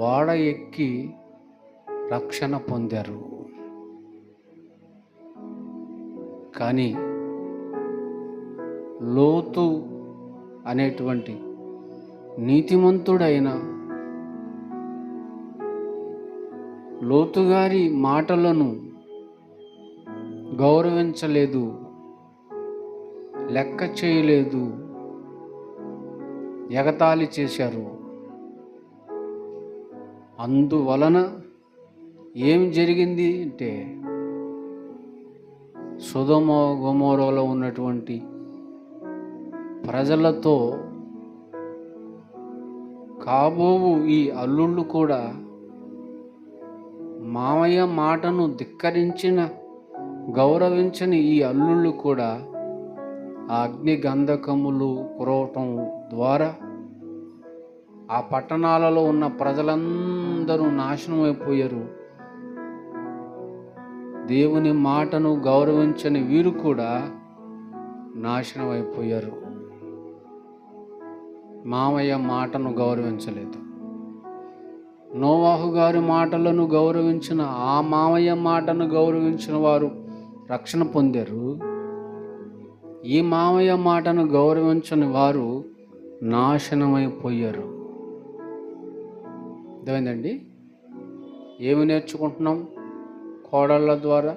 ఓడ ఎక్కి రక్షణ పొందారు. కానీ లోతు అనేటువంటి నీతిమంతుడైన లోతుగారి మాటలను గౌరవించలేదు లెక్క చేయలేదు ఎగతాళి చేశారు. అందువలన ఏం జరిగింది అంటే సుధమ గోమోరలో ఉన్నటువంటి ప్రజలతో కాబోవు ఈ అల్లుళ్ళు కూడా మామయ్య మాటను ధిక్కరించిన గౌరవించని ఈ అల్లుళ్ళు కూడా అగ్ని గంధకములు కురవటం ద్వారా ఆ పట్టణాలలో ఉన్న ప్రజలందరూ నాశనం అయిపోయారు. దేవుని మాటను గౌరవించని వీరు కూడా నాశనం అయిపోయారు. మామయ్య మాటను గౌరవించలేదు. నోవాహు గారి మాటలను గౌరవించిన ఆ మామయ్య మాటను గౌరవించిన వారు రక్షణ పొందారు. ఈ మామయ్య మాటను గౌరవించని వారు నాశనమైపోయారు. అర్థమైందండి ఏమి నేర్చుకుంటున్నాం కోడళ్ళ ద్వారా?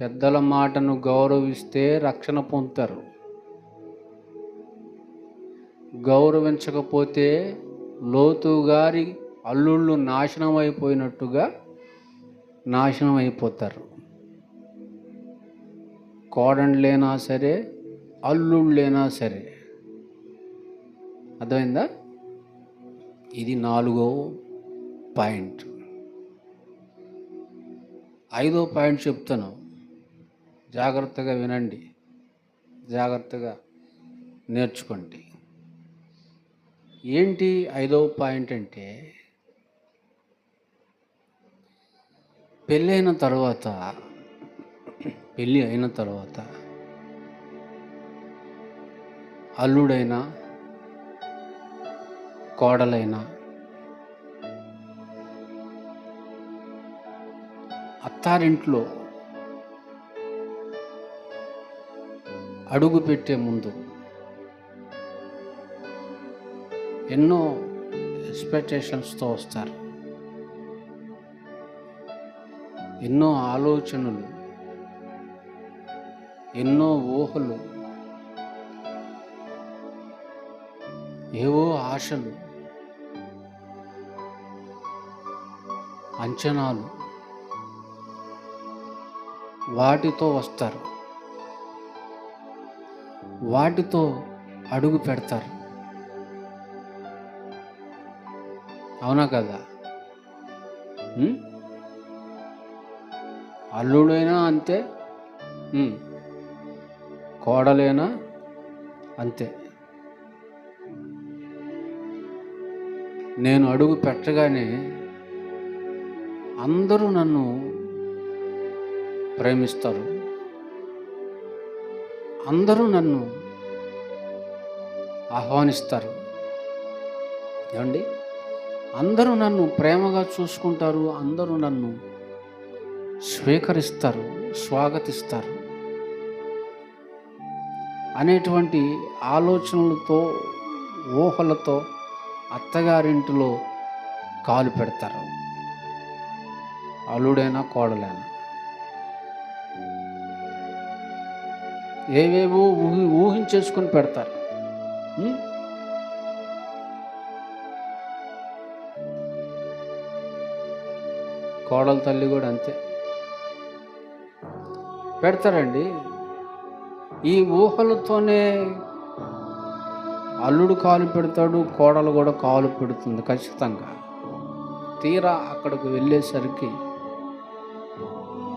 పెద్దల మాటను గౌరవిస్తే రక్షణ పొందుతారు. గౌరవించకపోతే లోతు గారి అల్లుళ్ళు నాశనం అయిపోయినట్టుగా నాశనం అయిపోతారు కోడండ్లైనా సరే అల్లుళ్ళైనా సరే. అర్థమైందా? ఇది నాలుగో పాయింట్. ఐదో పాయింట్ చెప్తాను. జాగ్రత్తగా వినండి. జాగ్రత్తగా నేర్చుకోండి. ఏంటి ఐదో పాయింట్ అంటే పెళ్ళైన తర్వాత పెళ్ళి అయిన తర్వాత అల్లుడైనా కోడలైనా అత్తారింట్లో అడుగు పెట్టే ముందు ఎన్నో ఎక్స్పెక్టేషన్స్తో వస్తారు. ఎన్నో ఆలోచనలు ఎన్నో ఊహలు ఏవో ఆశలు అంచనాలు వాటితో వస్తారు. వాటితో అడుగు పెడతారు. అవునా కదా? అల్లుడైనా అంతే. కోడలైనా అంతే. నేను అడుగు పెట్టగానే అందరూ నన్ను ప్రేమిస్తారు. అందరూ నన్ను ఆహ్వానిస్తారు. ఏమండి? అందరూ నన్ను ప్రేమగా చూసుకుంటారు అందరూ నన్ను స్వీకరిస్తారు స్వాగతిస్తారు అనేటువంటి ఆలోచనలతో ఊహలతో అత్తగారింటిలో కాలు పెడతారు. అల్లుడైనా కోడలైనా. ఏవేవో ఊహి ఊహించేసుకొని పెడతారు. కోడల తల్లి కూడా అంతే. పెడతారండి. ఈ ఊహలతోనే అల్లుడు కాలు పెడతాడు కోడలు కూడా కాలు పెడుతుంది ఖచ్చితంగా. తీరా అక్కడికి వెళ్ళేసరికి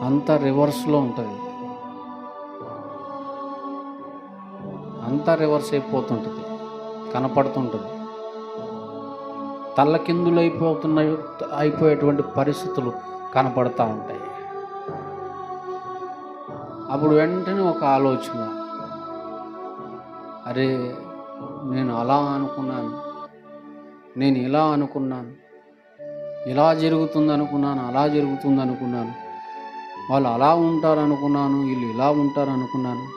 అంతా రివర్స్లో ఉంటుంది. అంత రివర్స్ అయిపోతుంటుంది. కనపడుతుంటుంది. తల్లకిందులు అయిపోతున్న అయిపోయేటువంటి పరిస్థితులు కనపడతా ఉంటాయి. అప్పుడు వెంటనే ఒక ఆలోచన. అరే నేను అలా అనుకున్నాను. నేను ఇలా అనుకున్నాను. ఇలా జరుగుతుంది అనుకున్నాను అలా జరుగుతుంది అనుకున్నాను. వాళ్ళు అలా ఉంటారు అనుకున్నాను వీళ్ళు ఇలా ఉంటారు అనుకున్నాను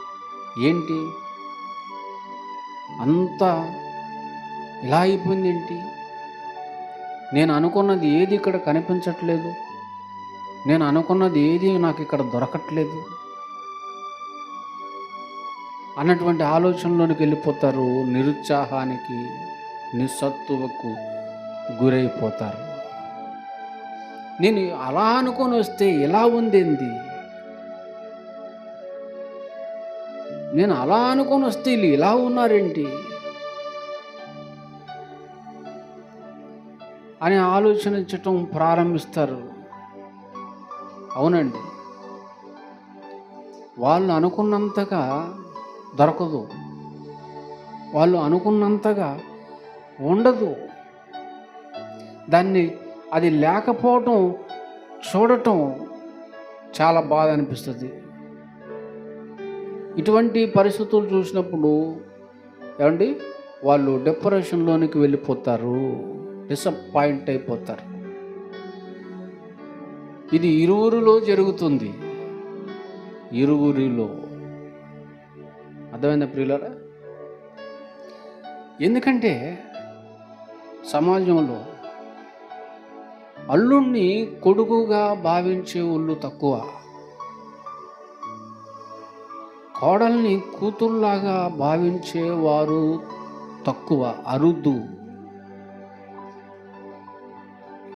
ఏంటి? అంత ఇలా అయిపోయింది ఏంటి? నేను అనుకున్నది ఏది ఇక్కడ కనిపించట్లేదు? నేను అనుకున్నది ఏది నాకు ఇక్కడ దొరకట్లేదు? అన్నటువంటి ఆలోచనలోనికి వెళ్ళిపోతారు నిరుత్సాహానికి నిస్సత్తువకు గురైపోతారు. నేను అలా అనుకొని వస్తే ఎలా ఉందేంది? నేను అలా అనుకొని వస్తే వీళ్ళు ఇలా ఉన్నారేంటి? అని ఆలోచించటం ప్రారంభిస్తారు. అవునండి. వాళ్ళు అనుకున్నంతగా దొరకదు. వాళ్ళు అనుకున్నంతగా ఉండదు. దాన్ని అది లేకపోవటం చూడటం చాలా బాధ అనిపిస్తుంది. ఇటువంటి పరిస్థితులు చూసినప్పుడు ఏమండి? వాళ్ళు డిప్రెషన్లోనికి వెళ్ళిపోతారు. డిసప్పాయింట్ అయిపోతారు. ఇది ఇరువురిలో జరుగుతుంది. ఇరువురిలో. అర్థమైందా ప్రియులరా? ఎందుకంటే సమాజంలో అల్లుణ్ణి కొడుకుగా భావించే ఒళ్ళు తక్కువ. కోడల్ని కూతుర్లాగా భావించే వారు తక్కువ. అరుదు.